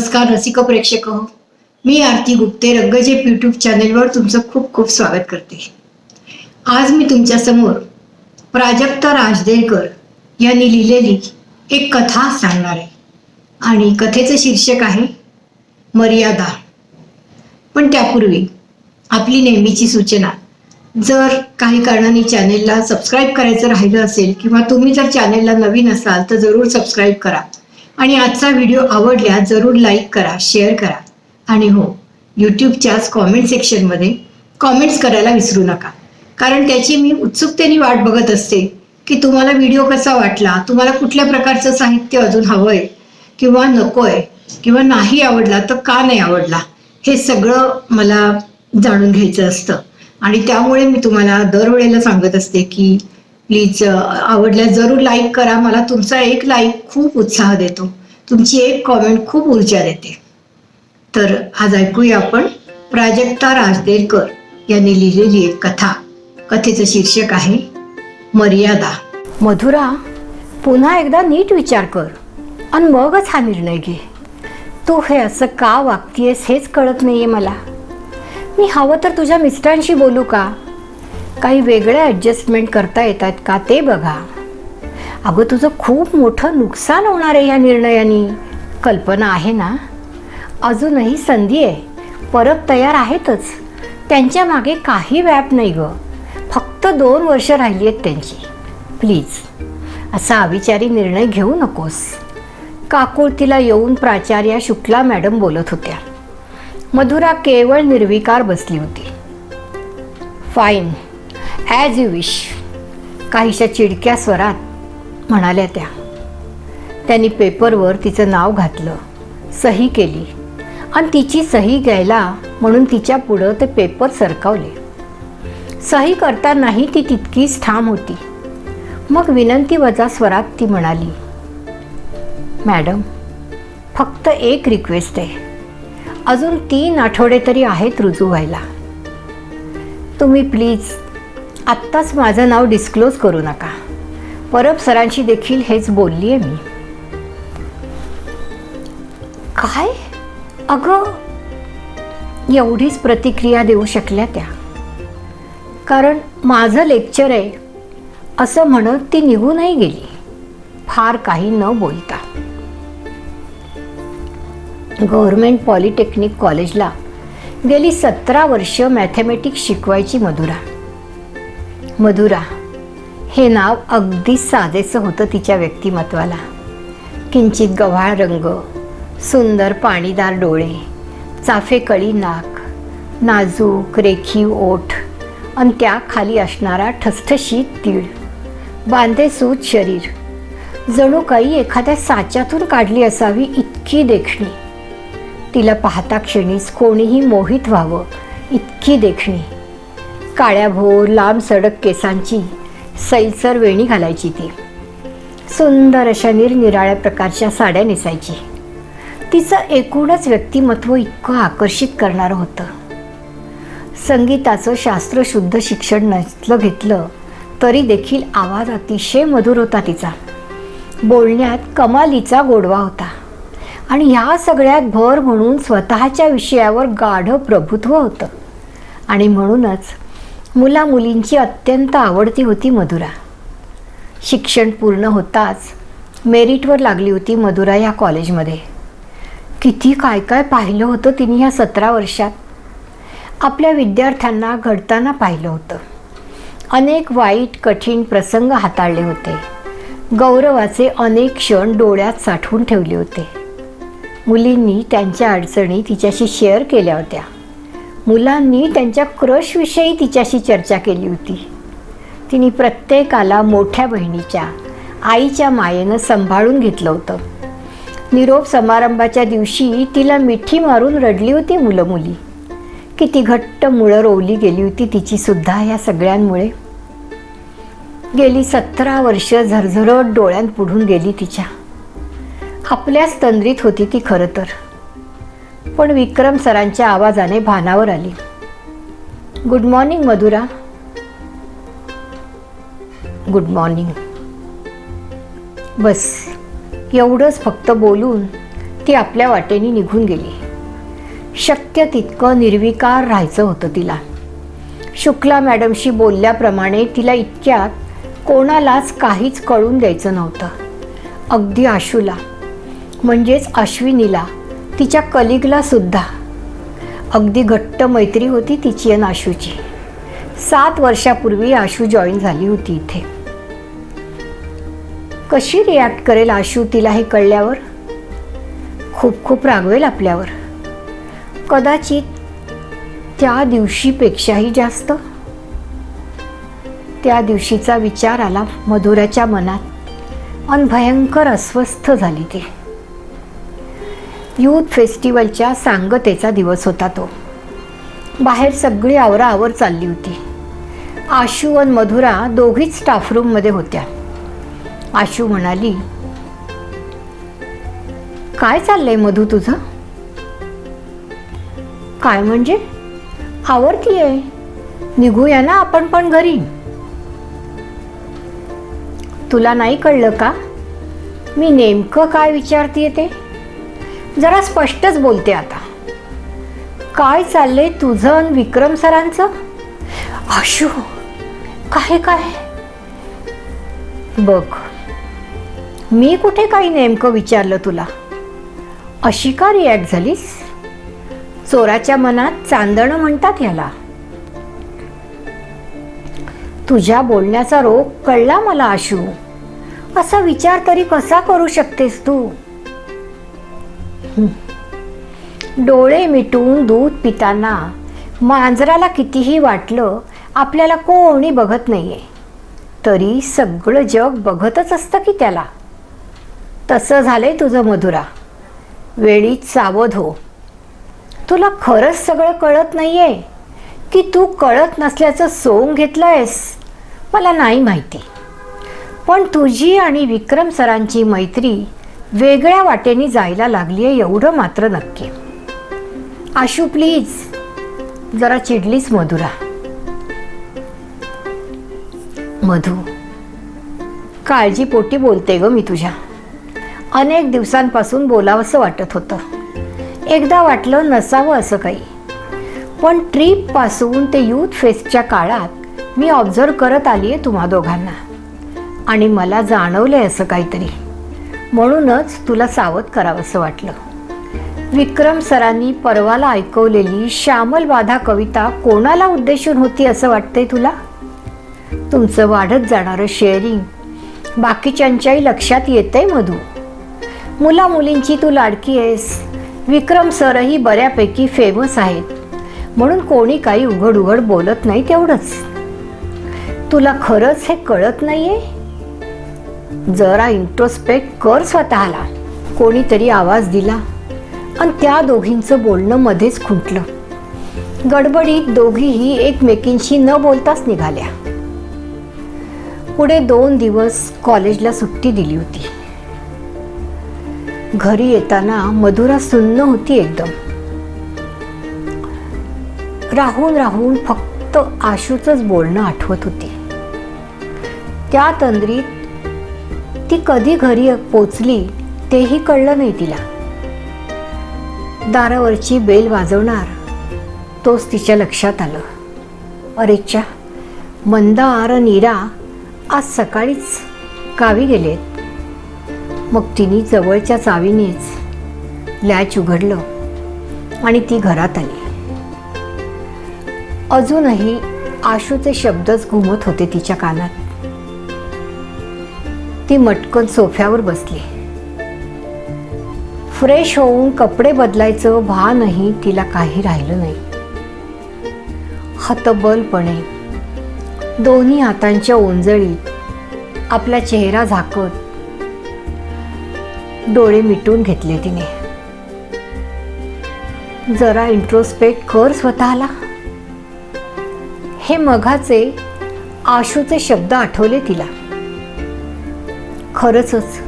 नमस्कार रसिक प्रेक्षक हो मी आरती गुप्ते रंगजेप यूट्यूब चॅनेलवर तुमचं खूप खूप स्वागत करते. आज मी तुमच्यासमोर प्राजक्ता राजदेकर यांनी लिहिलेली एक कथा सांगणार आहे. आणि कथेचं शीर्षक आहे मर्यादा. पण त्यापूर्वी आपली नेहमीची सूचना जर काही कारणाने चॅनेलला सबस्क्राईब करायचं राहिलं असेल किंवा तुम्ही जर चॅनेलला नवीन असाल तर जरूर सबस्क्राईब करा. आणि आजचा व्हिडिओ आवडला जरूर लाईक करा शेअर करा. आणि हो यूट्यूबच्याच कॉमेंट सेक्शनमध्ये कॉमेंट्स करायला विसरू नका. कारण त्याची मी उत्सुकतेने वाट बघत असते की तुम्हाला व्हिडिओ कसा वाटला तुम्हाला कुठल्या प्रकारचं साहित्य अजून हवं आहे किंवा नको आहे किंवा नाही आवडला तर का नाही आवडला हे सगळं मला जाणून घ्यायचं असतं. आणि त्यामुळे मी तुम्हाला दरवेळेला सांगत असते की प्लीज uh, आवडल्यास जरूर लाईक करा. मला तुमचा एक लाईक खूप उत्साह देतो. तुमची एक कॉमेंट खूप ऊर्जा देते. तर आज ऐकूया आपण प्राजक्ता राजदेरकर यांनी लिहिलेली एक कथा. कथेचं शीर्षक आहे मर्यादा. मधुरा पुन्हा एकदा नीट विचार कर आणि मगच हा निर्णय घे. तू हे असं का वागतीयस हेच कळत नाहीये मला. मी हवं तर तुझ्या मिस्टरांशी बोलू का? काही वेगळ्या ॲडजस्टमेंट करता येतात का ते बघा. अगं तुझं खूप मोठं नुकसान होणार आहे या निर्णयाने. कल्पना आहे ना? अजूनही संधी आहे. परत तयार आहेतच. त्यांच्या मागे काही व्याप नाही गं. फक्त दोन वर्ष राहिली आहेत त्यांची. प्लीज असा अविचारी निर्णय घेऊ नकोस. काकुळतीला येऊन प्राचार्या शुक्ला मॅडम बोलत होत्या. मधुरा केवळ निर्विकार बसली होती. फाईन ॲज यू विश काहीशा चिडक्या स्वरात म्हणाल्या त्या. त्यांनी पेपरवर तिचं नाव घातलं. सही केली. आणि तिची सही घ्यायला म्हणून तिच्या पुढं ते पेपर सरकावले. सही करतानाही ती तितकीच ठाम होती. मग विनंती वजा स्वरात ती म्हणाली मॅडम फक्त एक रिक्वेस्ट आहे. अजून तीन आठवडे तरी आहेत रुजू व्हायला. तुम्ही प्लीज आत्ताच माझं नाव डिस्क्लोज करू नका. परब सरांशी देखील हेच बोलली आहे मी. काय? अगं एवढीच प्रतिक्रिया देऊ शकल्या त्या. कारण माझं लेक्चर आहे असं म्हणत ती निघूनही गेली. फार काही न बोलता. गव्हर्मेंट पॉलिटेक्निक कॉलेजला गेली सतरा वर्ष मॅथेमॅटिक्स शिकवायची मधुरा. मधुरा. हे नाव अगदी साधेचं होतं तिच्या व्यक्तिमत्वाला. किंचित गव्हाळ रंग सुंदर पाणीदार डोळे चाफेकळी नाक नाजूक रेखीव ओठ आणि त्या खाली असणारा ठसठशीत तीळ बांधेसूत शरीर. जणू काही एखाद्या साच्यातून काढली असावी इतकी देखणी. तिला पाहता क्षणीच कोणीही मोहित व्हावं इतकी देखणी. काळ्याभोर लांब सडक केसांची सैलसर वेणी घालायची ती. सुंदर अशा निरनिराळ्या प्रकारच्या साड्या नेसायची. तिचं एकूणच व्यक्तिमत्व इतकं आकर्षित करणारं होतं. संगीताचं शास्त्रशुद्ध शिक्षण नसलं घेतलं तरी देखील आवाज अतिशय मधुर होता तिचा. बोलण्यात कमालीचा गोडवा होता. आणि ह्या सगळ्यात भर म्हणून स्वतःच्या विषयावर गाढ प्रभुत्व होतं. आणि म्हणूनच मुला मुलींची अत्यंत आवडती होती मधुरा. शिक्षण पूर्ण होताच मेरिटवर लागली होती मधुरा या कॉलेजमध्ये. किती काय काय पाहिलं होतं तिने ह्या सतरा वर्षात? आपल्या विद्यार्थ्यांना घडताना पाहिलं होतं. अनेक वाईट कठीण प्रसंग हाताळले होते. गौरवाचे अनेक क्षण डोळ्यात साठवून ठेवले होते. मुलींनी त्यांच्या अडचणी तिच्याशी शेअर केल्या होत्या. मुलांनी त्यांच्या क्रशविषयी तिच्याशी चर्चा केली होती. तिने प्रत्येकाला मोठ्या बहिणीच्या आईच्या मायेनं सांभाळून घेतलं होतं. निरोप समारंभाच्या दिवशी तिला मिठी मारून रडली होती मुलं मुली किती घट्ट मुळं रोवली गेली होती तिची सुद्धा या सगळ्यांमुळे. गेली सतरा वर्ष झरझरट डोळ्यांपुढून गेली तिच्या. आपल्याच तंद्रीत होती ती खरं तर. पण विक्रम सरांच्या आवाजाने भानावर आली. Good morning Madhura. Good morning. बस एवढंच फक्त बोलून ती आपल्या वाटेने निघून गेली. शक्य तितकं निर्विकार राहायचं होतं तिला. शुक्ला मॅडमशी बोलल्याप्रमाणे तिला इतक्यात कोणालाच काहीच कळून द्यायचं नव्हतं. अगदी आशूला म्हणजेच अश्विनीला तिच्या कलिगला सुद्धा. अगदी घट्ट मैत्री होती तिची आणि आशूची सात वर्षापूर्वी आशू जॉईन झाली होती इथे. कशी रिॲक्ट करेल आशू तिला हे कळल्यावर? खूप खूप रागवेल आपल्यावर. कदाचित त्या दिवशीपेक्षाही जास्त? त्या दिवशीचा विचार आला मधुराच्या मनात. आणि भयंकर अस्वस्थ झाली ती. यूथ फेस्टिवलच्या सांगतेचा दिवस होता तो. बाहेर सगळी आवराआवर चालली होती. आशू आणि मधुरा दोघीच स्टाफ रूममध्ये होत्या. आशू म्हणाली काय चाललंय मधू तुझं? काय म्हणजे? आवडतीये निघूया ना आपण पण घरी. तुला नाही कळलं का? मी नेमकं काय विचारतीये ते? जरा स्पष्टच बोलते आता. काय चाललंय तुझं आणि विक्रम सरांचं? आशू काय काय? बघ मी कुठे काही नेमकं विचारलं तुला? अशी का रिॲक्ट झालीस? चोराच्या मनात चांदणं म्हणतात ह्याला तुझ्या बोलण्याचा रोग कळला मला आशू असा विचार तरी कसा करू शकतेस तू? डोळे मिटून दूध पिताना मांजराला कितीही वाटलं आपल्याला कोणी बघत नाहीये. तरी सगळं जग बघतच असतं की त्याला. तसं झालंय तुझं मधुरा. वेळीच सावध हो. तुला खरंच सगळं कळत नाहीये? की तू कळत नसल्याचं सोंग घेतलंयस? मला नाही माहिती. पण तुझी आणि विक्रम सरांची मैत्री वेगळ्या वाटेने जायला लागली आहे एवढं मात्र नक्की. आशू प्लीज जरा चिडलीच मधुरा. मधू काळजीपोटी बोलते ग मी तुझ्या. अनेक दिवसांपासून बोलावंसं वाटत होतं. एकदा वाटलं नसावं असं काही. पण ट्रीपपासून ते यूथ फेस्टच्या काळात मी ऑब्झर्व करत आली आहे तुम्हा दोघांना. आणि मला जाणवलं आहे असं काहीतरी. म्हणूनच तुला सावध करावंसं वाटलं. विक्रम सरांनी परवाला ऐकवलेली श्यामल बाधा कविता कोणाला उद्देशून होती असं वाटतंय तुला? तुमचं वाढत जाणारं शेअरिंग बाकीच्यांच्याही लक्षात येतंय मधू. मुला मुलींची तू लाडकी आहेस. विक्रम सरही बऱ्यापैकी फेमस आहेत. म्हणून कोणी काही उघड उघड बोलत नाही तेवढंच. तुला खरंच हे कळत नाही आहे जरा इंट्रोस्पेक्ट कर स्वतःला. कोणीतरी आवाज दिला. आणि त्या दोघींचं बोलणं मध्येच खुंटलं. गडबडीत दोघीही एकमेकींशी न बोलताच निघाल्या. पुढे दोन दिवस कॉलेजला सुट्टी दिली होती. घरी येताना मधुरा सुन्न होती एकदम. राहून राहून फक्त आशूचंच बोलणं आठवत होती. त्या तंद्रीत ती कधी घरी पोचली तेही कळलं नाही तिला. दारावरची बेल वाजवणार तोच तिच्या लक्षात आलं. अरेच्या मंदा आर नीरा आज सकाळीच गावी गेलेत. मग तिने जवळच्या चावीनेच लॅच उघडलं आणि ती घरात आली. अजूनही आशूचे शब्दच घुमत होते तिच्या कानात. ती मटकन सोफ्यावर बसली. फ्रेश होऊन कपडे बदलायचं भानही तिला काही राहिलं नाही. हतबलपणे दोन्ही हातांच्या ओंजळीत आपला चेहरा झाकत डोळे मिटून घेतले तिने. जरा इंट्रोस्पेक्ट कर स्वतःला. हे मघाचे आशूचे शब्द आठवले तिला. खरंचच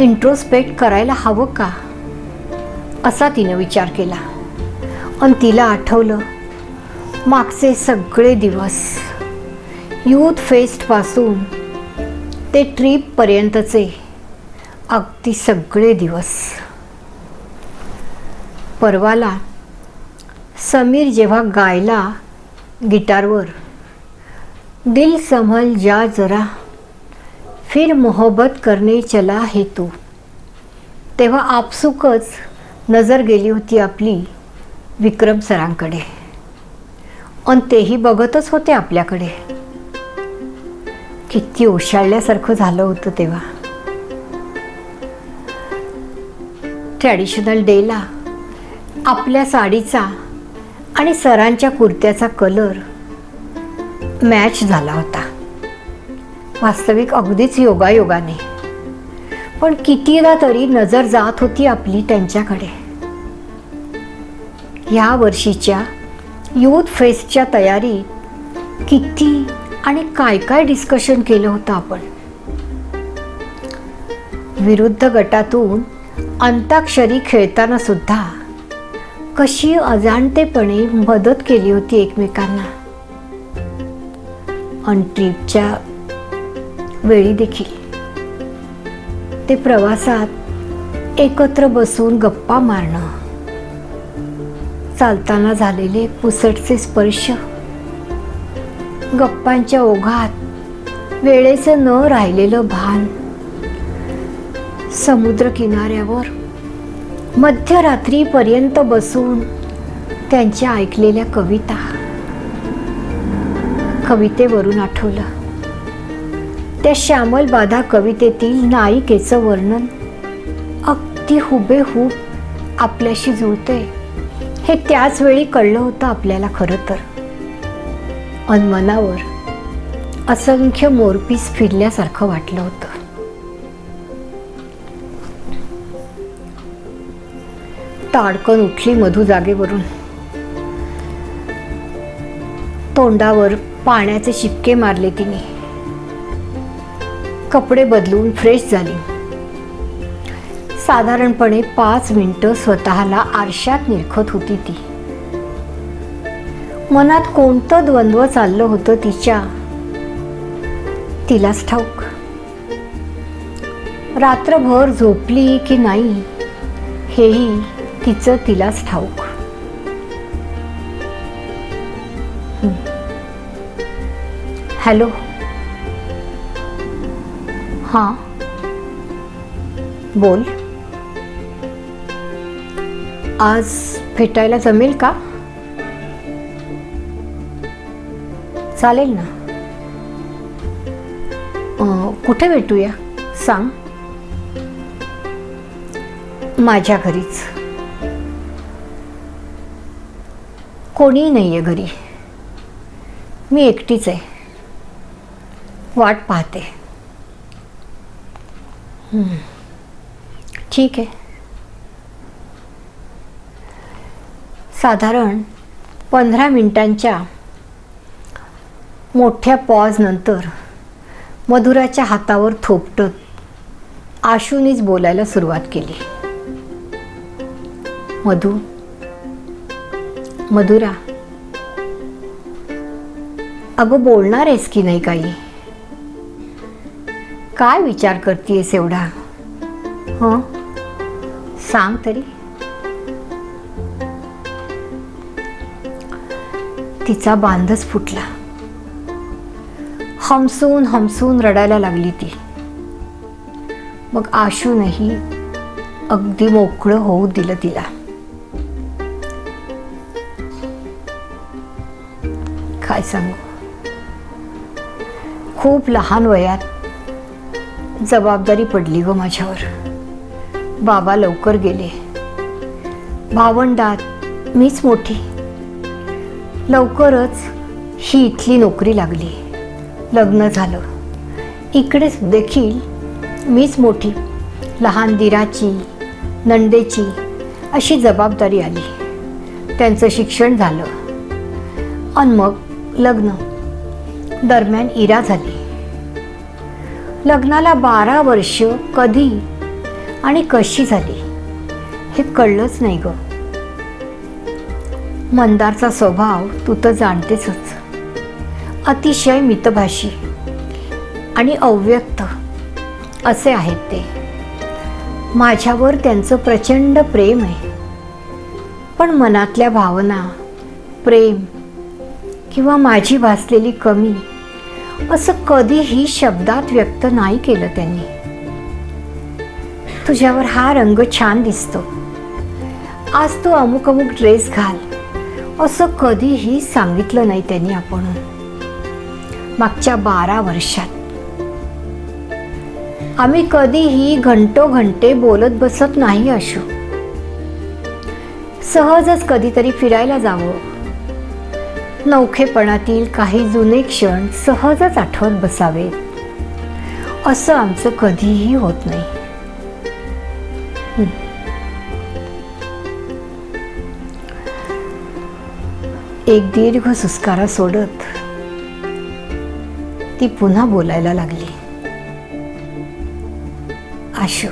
इंट्रोस्पेक्ट करायला हवं का? असा तिनं विचार केला. आणि तिला आठवलं मागचे सगळे दिवस यूथ फेस्टपासून ते ट्रीपपर्यंतचे अगदी सगळे दिवस. परवाला समीर जेव्हा गायला गिटारवर दिल संभल जा जरा. फिर मोहब्बत करणे चला हे तू. तेव्हा आपसुकच नजर गेली होती आपली विक्रम सरांकडे. आणि तेही बघतच होते आपल्याकडे. किती ओशाळल्यासारखं झालं होतं तेव्हा. ट्रॅडिशनल डेला आपल्या साडीचा आणि सरांच्या कुर्त्याचा कलर मॅच झाला होता. वास्तविक अगदीच योगायोगाने. पण कितीदा तरी नजर जात होती आपली त्यांच्याकडे. या वर्षीच्या यूथ फेस्टच्या तयारीत किती आणि काय काय डिस्कशन केलं होतं आपण? विरुद्ध गटातून अंताक्षरी खेळताना सुद्धा कशी अजाणतेपणे मदत केली होती एकमेकांना? अन वेळी देखील ते प्रवासात एकत्र बसून गप्पा मारणं. चालताना झालेले पुसटचे स्पर्श. गप्पांच्या ओघात वेळेचं न राहिलेलं भान. समुद्र किनाऱ्यावर मध्यरात्रीपर्यंत बसून त्यांच्या ऐकलेल्या कविता. कवितेवरून आठवलं. त्या श्यामल बाधा कवितेतील नायिकेचं वर्णन. अगदी हुबेहूब आपल्याशी जुळते हे त्याच वेळी कळलं होतं आपल्याला खरं तर. अन मनावर असंख्य मोरपीस फिरल्यासारखं वाटलं होतं. ताडकन उठली मधू जागेवरून. तोंडावर पाण्याचे शिपके मारले तिने. कपडे बदलून फ्रेश झाली. साधारणपणे पाच मिनिटं स्वतःला आरशात निरखत होती ती. मनात कोणतं द्वंद्व चाललं होतं तिच्या? तिलाच ठाऊक. रात्रभर झोपली की नाही हेही तिचं तिलाच ठाऊक. हॅलो. हां. बोल. आज भेटायला जमेल का? चालेल ना. कुठे भेटूया? सांग. माझ्या घरीच. कोणीही नाही आहे घरी. मी एकटीच आहे. वाट पाहते. ठीक आहे. साधारण पंधरा मिनिटांच्या मोठ्या पॉज नंतर मधुराच्या हातावर थोपटत आशूनीच बोलायला सुरुवात केली. मधु मधुरा अगं बोलणार आहेस की नाही काही? काय विचार करतेस एवढा? हं? सांग तरी. तिचा बांधच फुटला. हमसून हमसून रडायला लागली ती. मग आशूनही अगदी मोकळं होऊ दिलं तिला. काय सांगू? खूप लहान वयात जबाबदारी पडली ग माझ्यावर. बाबा लवकर गेले. भावंडात मीच मोठी. लवकरच ही इथली नोकरी लागली. लग्न झालं. इकडेच देखील मीच मोठी. लहान दिराची नंदेची अशी जबाबदारी आली. त्यांचं शिक्षण झालं. आणि मग लग्न. दरम्यान इरा झाली. लग्नाला बारा वर्ष कधी आणि कशी झाली हे कळलंच नाही ग. मंदारचा स्वभाव तू तर जाणतेसच अतिशय मितभाषी आणि अव्यक्त असे आहेत ते. माझ्यावर त्यांचं प्रचंड प्रेम आहे. पण मनातल्या भावना प्रेम किंवा माझी भासलेली कमी असं कधीही शब्दात व्यक्त नाही केलं त्यांनी. तुझ्यावर हा रंग छान दिसतो. आज तू अमुक अमुक ड्रेस घाल. असं कधीही सांगितलं नाही त्यांनी आपण. मागच्या बारा वर्षात. आम्ही कधीही घंटो घंटे बोलत बसत नाही असू सहजच कधीतरी फिरायला जावं. नौखेपणातील काही जुने क्षण सहजच आठवत बसावे असं आमचं कधीही होत नाही. एक दीर्घ सुस्कारा सोडत ती पुन्हा बोलायला लागली. आशू.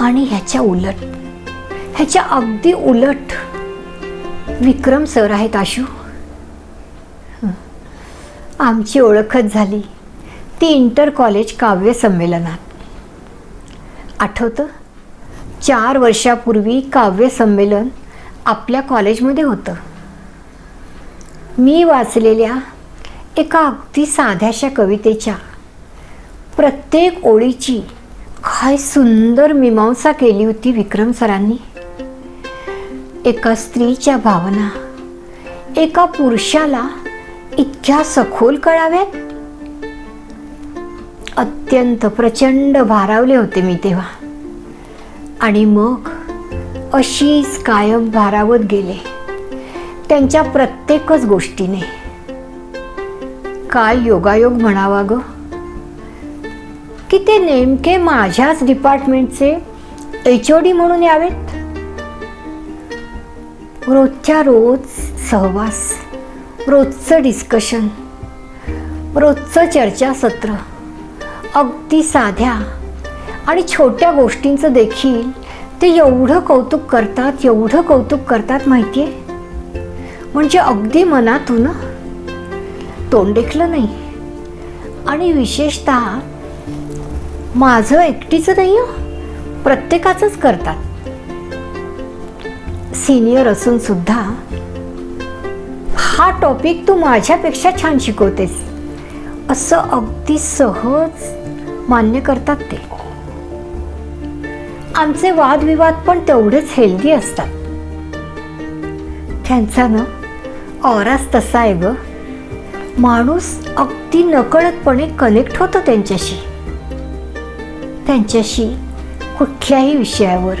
आणि ह्याच्या उलट ह्याच्या अगदी उलट विक्रम सर आहेत आशू. आमची ओळखच झाली. ती इंटर कॉलेज काव्य संमेलनात. आठवतं? चार वर्षापूर्वी काव्य संमेलन आपल्या कॉलेजमध्ये होतं. मी वाचलेल्या एका अगदी साध्याशा कवितेच्या प्रत्येक ओळीची काय सुंदर मीमांसा केली होती विक्रम सरांनी. एका स्त्रीच्या भावना. एका पुरुषाला इतक्या सखोल कळाव्यात? अत्यंत प्रचंड भारावले होते मी तेव्हा. आणि मग अशीच कायम भारावत गेले. त्यांच्या प्रत्येकच गोष्टीने. काय योगायोग म्हणावा ग? की ते नेमके माझ्याच डिपार्टमेंटचे एच ओ डी म्हणून यावेत? रोजच्या रोज सहवास रोजचं डिस्कशन रोजचं चर्चासत्र अगदी साध्या आणि छोट्या गोष्टींचं देखील ते एवढं कौतुक करतात एवढं कौतुक करतात माहिती आहे म्हणजे अगदी मनातून तोंड देखलं नाही. आणि विशेषतः माझं एकटीचं नाही हो प्रत्येकाचंच करतात. सिनियर असून सुद्धा हा टॉपिक तू माझ्यापेक्षा छान शिकवतेस. असं अगदी सहज मान्य करतात ते. आमचे वादविवाद पण तेवढेच हेल्दी असतात. त्यांचा ना ऑराच तसा आहे ग. माणूस अगदी नकळतपणे कनेक्ट होतो त्यांच्याशी. त्यांच्याशी कुठल्याही विषयावर.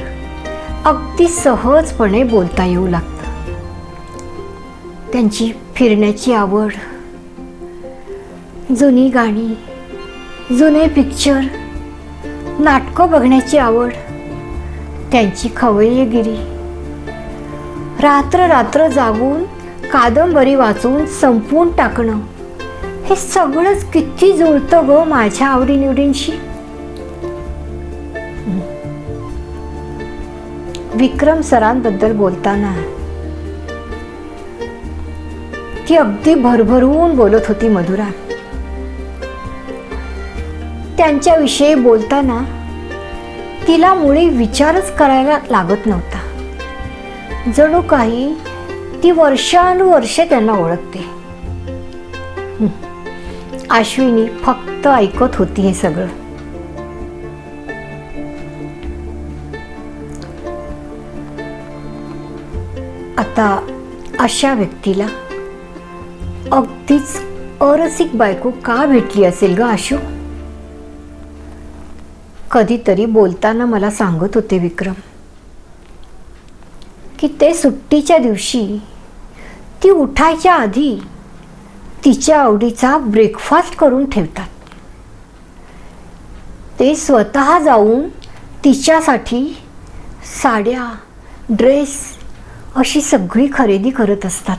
अगदी सहजपणे बोलता येऊ लागतं. त्यांची फिरण्याची आवड जुनी गाणी जुने पिक्चर नाटकं बघण्याची आवड त्यांची खवय्यगिरी. रात्र रात्र जागून कादंबरी वाचून संपवून टाकणं हे सगळंच किती जुळतं ग माझ्या आवडीनिवडींशी? विक्रम सरांबद्दल बोलताना. ती अगदी भरभरून बोलत होती मधुरा. त्यांच्याविषयी बोलताना तिला मुळी विचारच करायला लागत नव्हता. जणू काही ती वर्षानुवर्ष त्यांना ओळखते. अश्विनी फक्त ऐकत होती हे सगळं. आता अशा व्यक्तीला अगदीच अरसिक बायको का भेटली असेल ग आशू? कधीतरी बोलताना मला सांगत होते विक्रम की ते सुट्टीच्या दिवशी ती उठायच्या आधी तिच्या आवडीचा ब्रेकफास्ट करून ठेवतात. ते स्वतः जाऊन तिच्यासाठी साड्या ड्रेस अशी सगळी खरेदी करत असतात.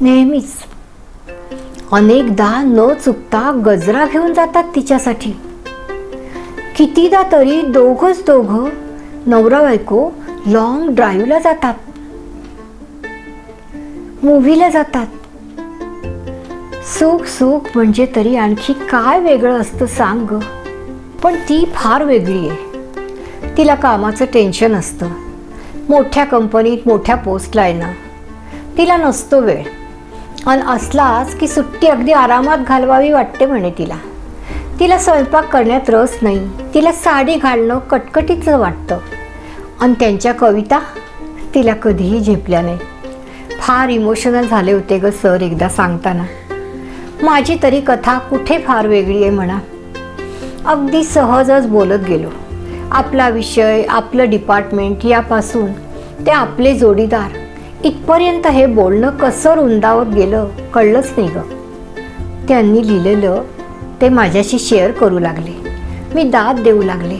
नेहमीच. अनेकदा न चुकता गजरा घेऊन जातात तिच्यासाठी. कितीदा तरी दोघंच दोघं नवरा बायको लॉंग ड्राईव्हला जातात. मूव्हीला जातात. सुख सुख म्हणजे तरी आणखी काय वेगळं असतं सांग पण ती फार वेगळी आहे. तिला कामाचं टेन्शन असतं. मोठ्या कंपनीत मोठ्या पोस्टला येणं तिला नसतो वेळ. आणि असलाच की सुट्टी अगदी आरामात घालवावी वाटते म्हणे तिला. तिला स्वयंपाक करण्यात रस नाही. तिला साडी घालणं कटकटीचं वाटतं. आणि त्यांच्या कविता तिला कधीही झेपल्या नाही फार इमोशनल झाले होते ग सर एकदा सांगताना. माझी तरी कथा कुठे फार वेगळी आहे म्हणा. अगदी सहजच बोलत गेलो. आपला विषय आपलं डिपार्टमेंट यापासून ते आपले जोडीदार. इथपर्यंत हे बोलणं कसं रुंदावत गेलं कळलंच नाही ग. त्यांनी लिहिलेलं ते माझ्याशी शेअर करू लागले. मी दाद देऊ लागले.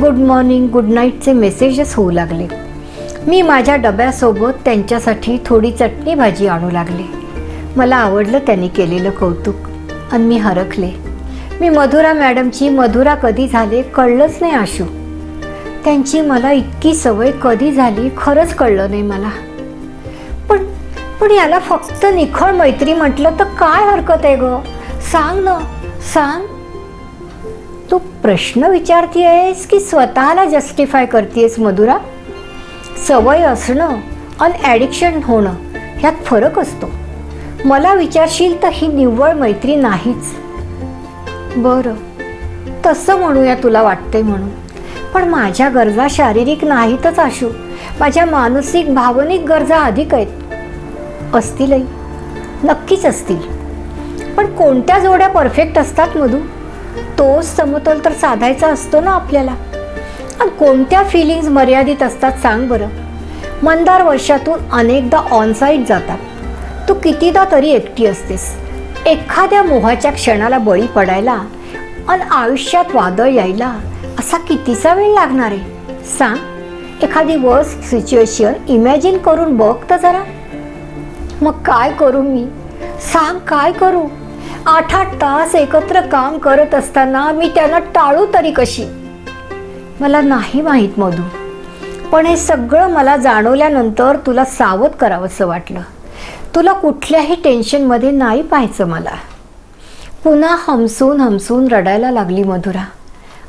गुड मॉर्निंग गुड नाईटचे मेसेजेस होऊ लागले. मी माझ्या डब्यासोबत त्यांच्यासाठी थोडी चटणी भाजी आणू लागले. मला आवडलं त्यांनी केलेलं कौतुक आणि मी हरखले मी मधुरा मॅडमची मधुरा कधी झाले कळलंच नाही आशू. त्यांची मला इतकी सवय कधी झाली खरंच कळलं नाही मला. पण पण याला फक्त निखळ मैत्री म्हटलं तर काय हरकत आहे ग? सांग ना सांग. तू प्रश्न विचारतीयस की स्वतःला जस्टिफाय करतेस मधुरा? सवय असणं आणि ॲडिक्शन होणं ह्यात फरक असतो. मला विचारशील तर ही निव्वळ मैत्री नाहीच. बरं तसं म्हणूया तुला वाटते म्हणून. पण माझ्या गरजा शारीरिक नाहीतच आशू माझ्या मानसिक भावनिक गरजा अधिक आहेत. असतीलही. नक्कीच असतील. पण कोणत्या जोड्या परफेक्ट असतात मधू? तोच समतोल तर साधायचा असतो ना आपल्याला. आणि कोणत्या फिलिंग्ज मर्यादित असतात सांग बरं. मंदार वर्षातून अनेकदा ऑनसाईट जातात. तू कितीदा तरी एकटी असतेस. एखाद्या मोहाच्या क्षणाला बळी पडायला आणि आयुष्यात वादळ यायला असा कितीचा वेळ लागणार आहे? सांग. एखादी वर्स्ट सिच्युएशन इमॅजिन करून बघ तर जरा. मग काय करू मी? सांग काय करू? आठ आठ तास एकत्र काम करत असताना मी त्यांना टाळू तरी कशी? मला नाही माहीत मधू. पण हे सगळं मला जाणवल्यानंतर तुला सावध करावंसं वाटलं. तुला कुठल्याही टेन्शनमध्ये नाही पाहायचं मला. पुन्हा हमसून हमसून रडायला लागली मधुरा.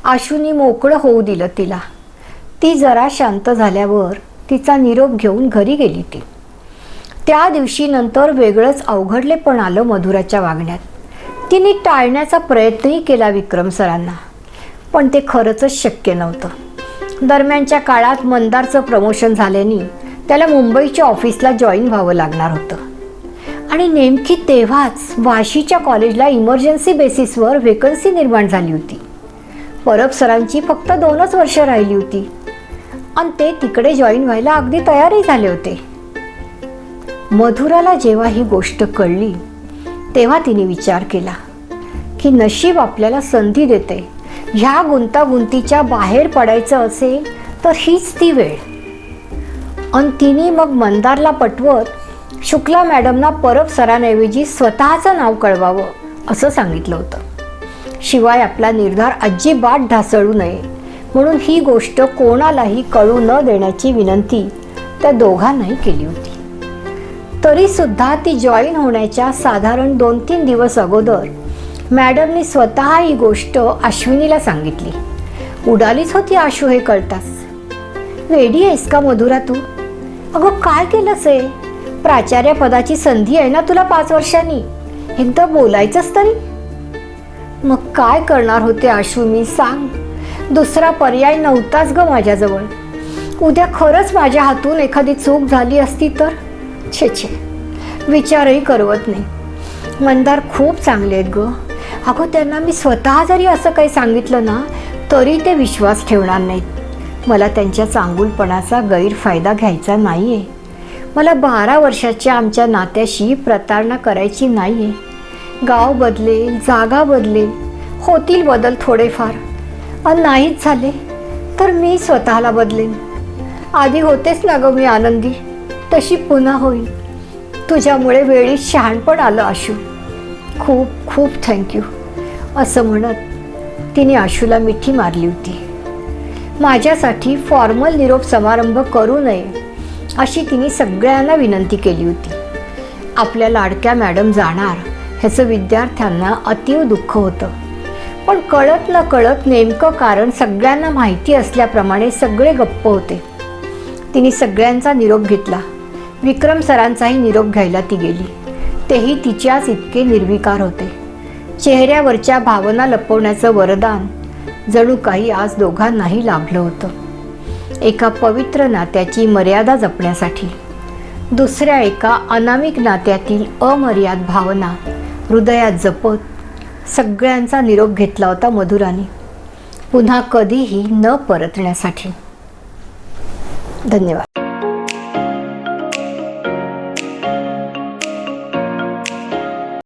आशूनी मोकळं होऊ दिलं तिला. ती जरा शांत झाल्यावर तिचा निरोप घेऊन घरी गेली ती. त्या दिवशी नंतर वेगळंच अवघडले पण आलं मधुराच्या वागण्यात. तिने टाळण्याचा प्रयत्नही केला विक्रम सरांना. पण ते खरंच शक्य नव्हतं. दरम्यानच्या काळात मंदारचं प्रमोशन झाल्याने त्याला मुंबईच्या ऑफिसला जॉईन व्हावं लागणार होतं. आणि नेमकी तेव्हाच वाशीच्या कॉलेजला इमर्जन्सी बेसिसवर वेकन्सी निर्माण झाली होती. परब सरांची फक्त दोनच वर्ष राहिली होती. आणि ते तिकडे जॉईन व्हायला अगदी तयारही झाले होते. मधुराला जेव्हा ही गोष्ट कळली तेव्हा तिने विचार केला की नशीब आपल्याला संधी देते. ह्या गुंतागुंतीच्या बाहेर पडायचं असेल तर हीच ती वेळ. आणि तिने मग मंदारला पटवत शुक्ला मॅडमना परब सरांऐवजी स्वतःचं नाव कळवावं असं सांगितलं होतं. शिवाय आपला निर्धार अजिबात ढासळू नये. म्हणून ही गोष्ट कोणालाही कळू न देण्याची विनंती त्या दोघांनाही केली होती. तरी सुद्धा ती जॉईन होण्याच्या साधारण दोन तीन दिवस अगोदर मॅडमनी स्वतः ही गोष्ट अश्विनीला सांगितली. उडालीच होती आशू हे कळताच. वेडी आहेस का मधुरा तू? अगं काय केलंस आहे प्राचार्य पदाची संधी आहे ना तुला पाच वर्षांनी? एकदा बोलायचंच तरी. मग काय करणार होते आशू मी सांग. दुसरा पर्याय नव्हताच ग माझ्याजवळ. उद्या खरंच माझ्या हातून एखादी चूक झाली असती तर? छे छे. विचारही करवत नाही. मंदार खूप चांगले आहेत ग. अगं त्यांना मी स्वतः जरी असं काही सांगितलं ना तरी ते विश्वास ठेवणार नाहीत. मला त्यांच्या चांगुलपणाचा गैरफायदा घ्यायचा नाही आहे मला बारा वर्षाच्या आमच्या नात्याशी प्रतारणा करायची नाही आहे गाव बदलेल जागा बदलेल होतील बदल थोडेफार. आणि नाहीच झाले तर मी स्वतःला बदलेन. आधी होतेच ना गं मी आनंदी तशी पुन्हा होईल तुझ्यामुळे वेळी शहाणपण आलं आशू. खूप खूप थँक्यू असं म्हणत तिने आशूला मिठी मारली होती. माझ्यासाठी फॉर्मल निरोप समारंभ करू नये अशी तिने सगळ्यांना विनंती केली होती. आपल्या लाडक्या मॅडम जाणार. ह्याचं विद्यार्थ्यांना अतीव दुःख होतं. पण कळत न कळत नेमकं कारण सगळ्यांना माहिती असल्याप्रमाणे सगळे गप्प होते. तिने सगळ्यांचा निरोप घेतला. विक्रम सरांचाही निरोप घ्यायला ती गेली. तेही तिच्याच इतके निर्विकार होते. चेहऱ्यावरच्या भावना लपवण्याचं वरदान जणू काही आज दोघांनाही लाभलं होतं. एका पवित्र नात्याची मर्यादा जपण्यासाठी. दुसऱ्या एका अनामिक नात्यातील अमर्याद भावना हृदयात जपत सगळ्यांचा निरोप घेतला होता मधुराने. पुन्हा कधीही न परतण्यासाठी. धन्यवाद.